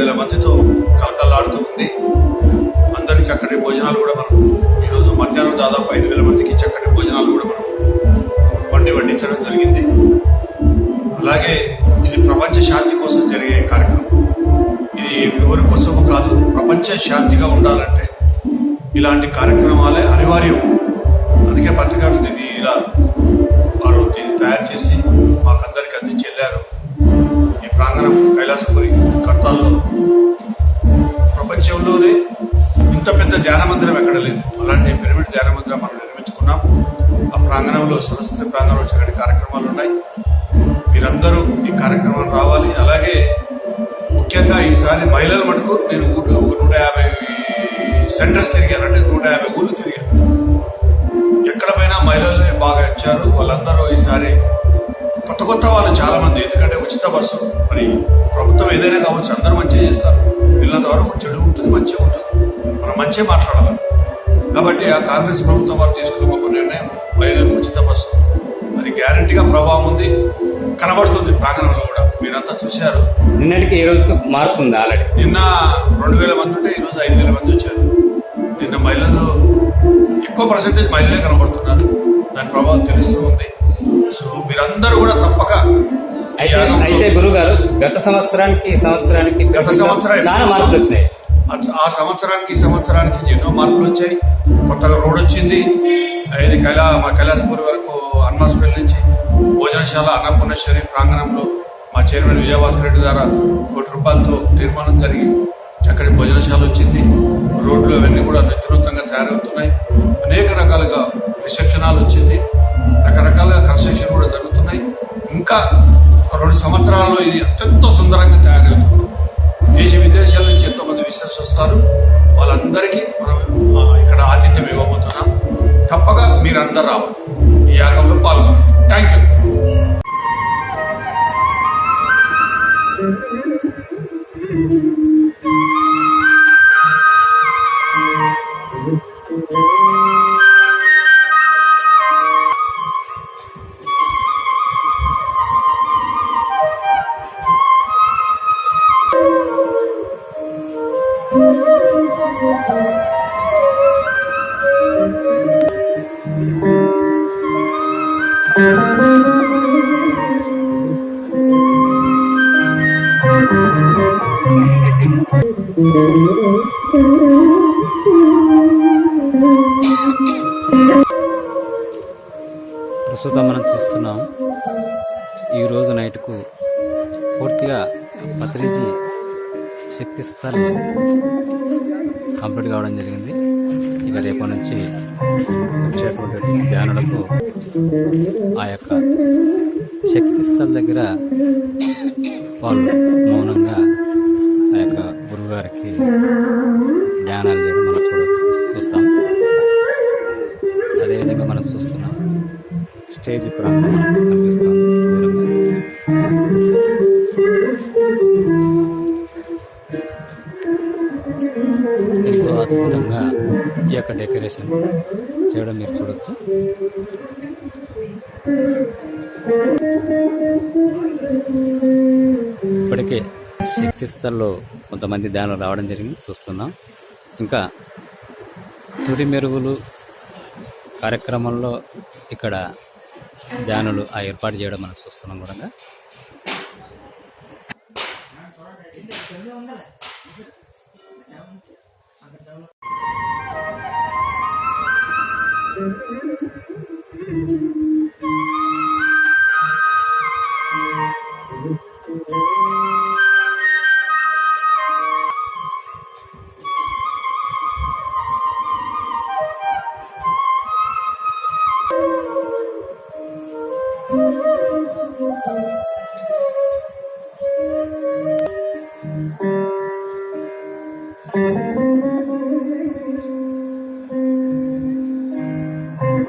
వేల మందితో కలకల్లాడుతూ ఉంది. అందరి చక్కటి భోజనాలు కూడా మనం ఈరోజు మధ్యాహ్నం దాదాపు ఐదు వేల మందికి చక్కటి భోజనాలు కూడా మనం వండి వండించడం జరిగింది. అలాగే ఇది ప్రపంచ శాంతి కోసం జరిగే కార్యక్రమం. ఇది ఎవరి కోసమో కాదు ప్రపంచ శాంతిగా ఉండాలంటే ఇలాంటి కార్యక్రమాలే అనివార్యం. అందుకే పత్రికారు దీన్ని చాలా మంది ఎందుకంటే ఉచిత బస్సు మరి ప్రభుత్వం ఏదైనా కావచ్చు అందరూ మంచిగా చేస్తారు. వీళ్ళంత వరకు చెడు ఉంటుంది మంచిగా ఉంటుంది. మనం మంచిగా మాట్లాడాలి. కాబట్టి ఆ కాంగ్రెస్ ప్రభుత్వం వారు తీసుకున్న గొప్ప నిర్ణయం మహిళలకు ఉచిత బస్సు. అది గ్యారంటీగా ప్రభావం ఉంది కనబడుతుంది ప్రాంగణంలో కూడా. మీరంతా చూశారు. నిన్నటికి ఈ రోజుకి మార్పు ఉంది ఆల్రెడీ. నిన్న రెండు వేల మంది ఉంటే ఈరోజు ఐదు వేల మంది వచ్చారు. నిన్న మహిళలు ఎక్కువ పర్సెంటేజ్ మహిళలే కనబడుతున్నారు. దాని ప్రభావం తెలుస్తూ ఉంది. సో మీరందరూ కూడా తప్పక ఈ అయితే అయితే గురువు. గారు గత సంవత్సరానికి సంవత్సరానికి గత సంవత్సరం చాలా మార్పులు వచ్చినాయి. ఆ- సంవత్సరానికి సంవత్సరానికి ఎన్నో మార్పులు వచ్చాయి. కొత్తగా రోడ్ వచ్చింది. ఇది కైలా మా కైలాసపూర్ వరకు హనుమాస్పల్లి నుంచి భోజనశాల అన్నపూర్ణేశ్వరి ప్రాంగణంలో మా చైర్మన్ విజయవాసరెడ్డి ద్వారా కోటి రూపాయలతో నిర్మాణం జరిగి చక్కటి భోజనశాల వచ్చింది. రోడ్లు అవన్నీ కూడా నిత్యనూతంగా తయారవుతున్నాయి. అనేక రకాలుగా రిసెప్షనాలు వచ్చింది. రకరకాలుగా కన్స్ట్రక్షన్ కూడా జరుగుతున్నాయి. ఇంకా రెండు సంవత్సరాల్లో ఇది అత్యంత సుందరంగా తయారవుతుంది. దేశ విదేశాల నుంచి ఎంతోమంది విశ్వస్ వస్తారు. వాళ్ళందరికీ మనం ఇక్కడ ఆతిథ్యం ఇవ్వబోతున్నాం. తప్పక మీరందరూ రావాలి. ఈ యాగంలో పాల్గొనండి థ్యాంక్ యూ ప్రస్తుతం మనం చూస్తున్నాం ఈ రోజు నైట్కు పూర్తిగా పత్రిజీ శక్తి స్థలం కంప్లీట్ కావడం జరిగింది. ఇక రేపటి నుంచి వచ్చేటువంటి ధ్యానులకు ఆ యొక్క శక్తి స్థల దగ్గర వాళ్ళు మౌనంగా ఆ యొక్క గురువుగారికి ధ్యానాలు చేయడం మనం చూడవచ్చు చూస్తాం అదేవిధంగా మనం చూస్తున్నాం స్టేజ్ ప్రాంతం కనిపిస్తుంది దూరంగా ఎంతో అద్భుతంగా ఈ యొక్క డెకరేషన్ చేయడం మీరు చూడొచ్చు you. స్థితిలో కొంతమంది ధ్యానం రావడం జరిగింది చూస్తున్నాం ఇంకా తుది మెరుగులు కార్యక్రమంలో ఇక్కడ ధ్యానులు ఆ ఏర్పాటు చేయడం మనం చూస్తున్నాం కూడా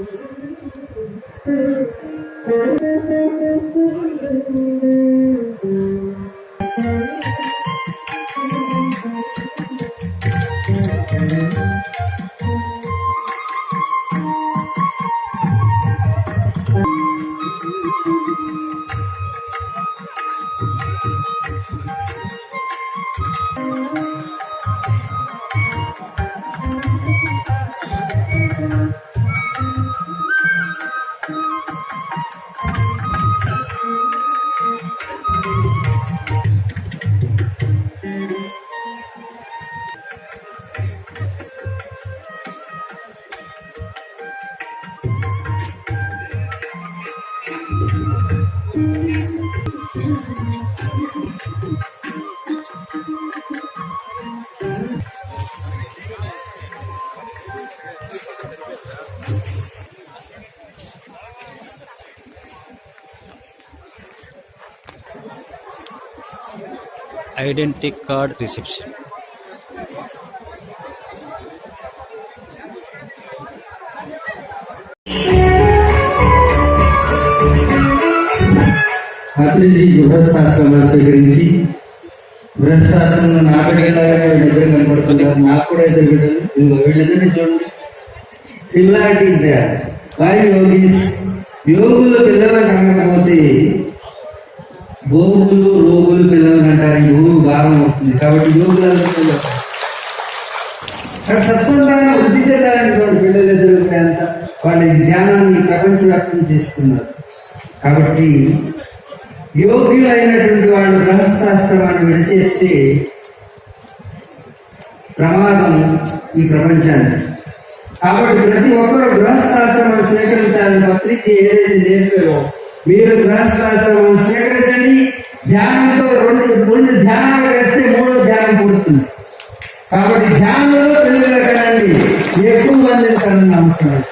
Mm-hmm. Identity card reception. అతనిజీ గృహస్థాశ్రమాన్ని స్వీకరించి గృహస్థాశ్రమంలో నా బిడ్డలాగా వీళ్ళిద్దరు కనపడుతున్నారు. నాకు కూడా ఇద్దరు బిడ్డలు. ఇదిగో వీళ్ళిద్దరిని చూడండి. సిమిలారిటీస్ దే వై యోగీస్ యోగులు పిల్లలు కనకపోతే గోగులు రోగులు పిల్లలు అంటారు. ఈ యోగు భారం వస్తుంది కాబట్టి యోగులందరూ పిల్లలు అక్కడ సత్సంగాన్ని వృద్ధి చేయడానికి పిల్లలు ఎదురు వాళ్ళ జ్ఞానాన్ని ప్రపంచవ్యాప్తం చేస్తున్నారు కాబట్టి యోగ్యులైనటువంటి వాళ్ళు గృహస్థాశ్రమాన్ని విడిచేస్తే ప్రమాదం ఈ ప్రపంచానికి. కాబట్టి ప్రతి ఒక్కరు గృహస్థాశ్రమాన్ని స్వీకరించాలని పత్రిక ఏదైతే నేర్పారో మీరు గృహస్థాశ్రమాన్ని స్వీకరించండి ధ్యానంతో రెండు రెండు ధ్యానాలు వేస్తే మూడో ధ్యానం పుడుతుంది కాబట్టి ధ్యానంలో పిల్లలు కనండి. ఎక్కువ మందిని కన్నా అవసరం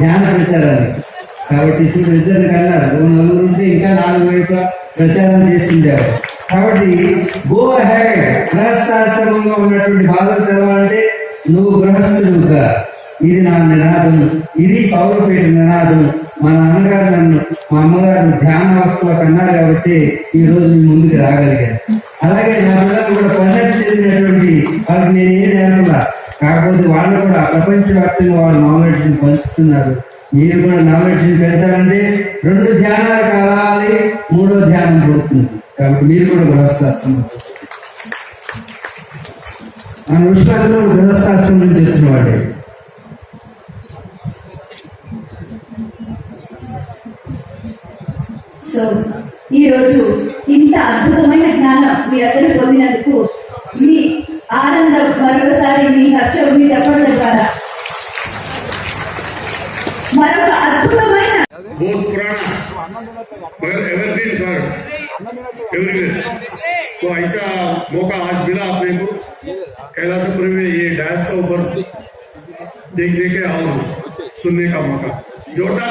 ధ్యాన ప్రచారానికి. కాబట్టి ఇప్పుడు ఇద్దరు కన్నా నలుగురు ఉంటే ఇంకా నాలుగు వైపు ప్రచారం చేస్తుంటారు. కాబట్టి గో హెడ్ గృహస్థాశ్రమంగా ఉన్నటువంటి బాధలు తెలవాలంటే నువ్వు గృహస్థుడుగా ఇది నా నినాదం ఇది సౌరపేట నినాదం మా నాన్నగారు నన్ను మా అమ్మగారు ధ్యాన అవస్థలో కన్నారు కాబట్టి ఈ రోజు మీ ముందుకు రాగలిగాను అలాగే నా పిల్లలు కూడా పన్నెండు చెందినటువంటి వాళ్ళకి నేను నేర్పలా? కాకపోతే వాళ్ళు కూడా ప్రపంచవ్యాప్తంగా వాళ్ళు నాలెడ్జ్ పంచుతున్నారు. మీరు కూడా నాలెడ్జ్ పెంచాలంటే రెండు ధ్యానాలు కావాలి మూడో ధ్యానం పడుతుంది కాబట్టి మీరు కూడా గృహస్థాశ్రమం మన విశ్వాసంలో గృహస్థాశ్రమం నుంచి వచ్చిన వాడే. సో ఈ రోజు ఇంత అద్భుతమైన జ్ఞానం మీరందరూ పొందినందుకు మీ ఆనందం మరొకసారి मगर एवरग्रीन फॉर एवरग्रीन तो ऐसा मौका आज मिला अपने को। कैलाशपुर में ये डायस का ऊपर देखने के और सुनने का मौका। जोरदार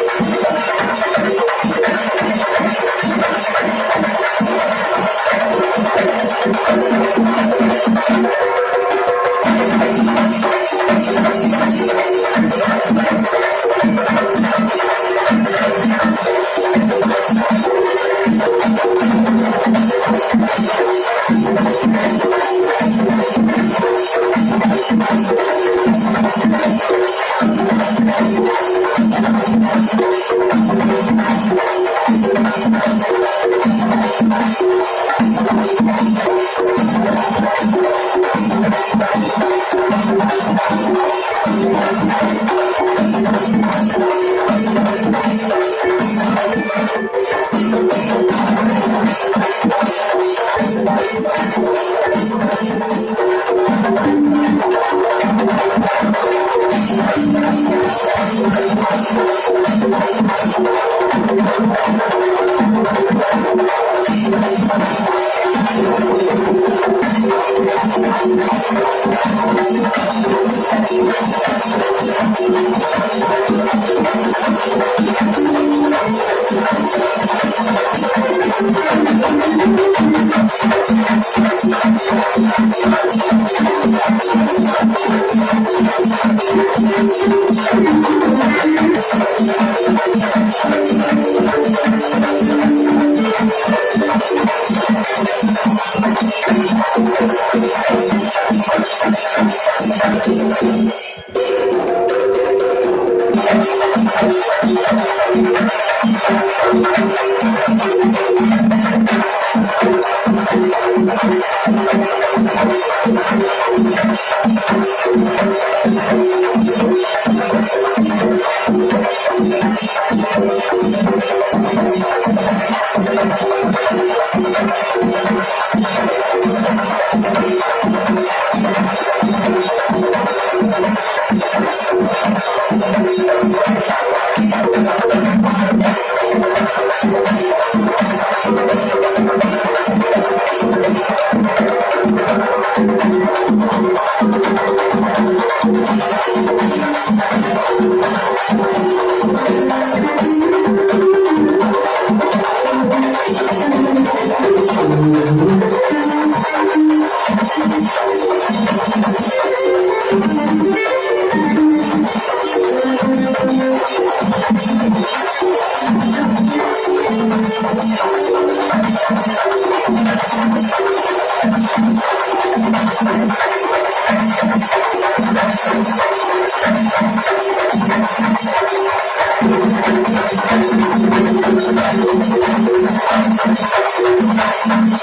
Thank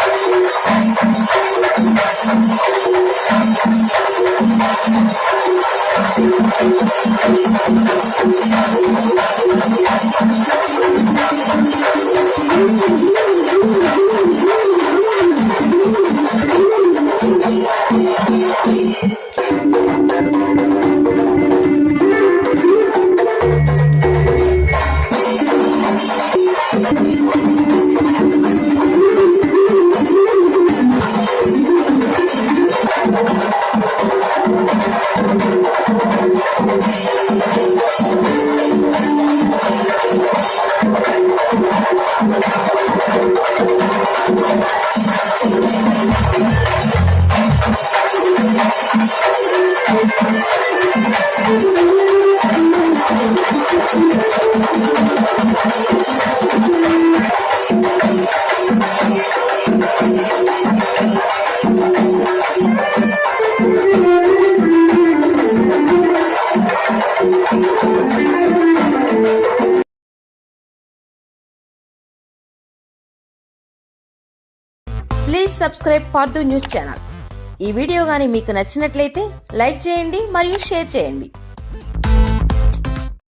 you. Please subscribe for news channel ఈ వీడియో గాని మీకు నచ్చినట్లయితే లైక్ చేయండి మరియు షేర్ చేయండి.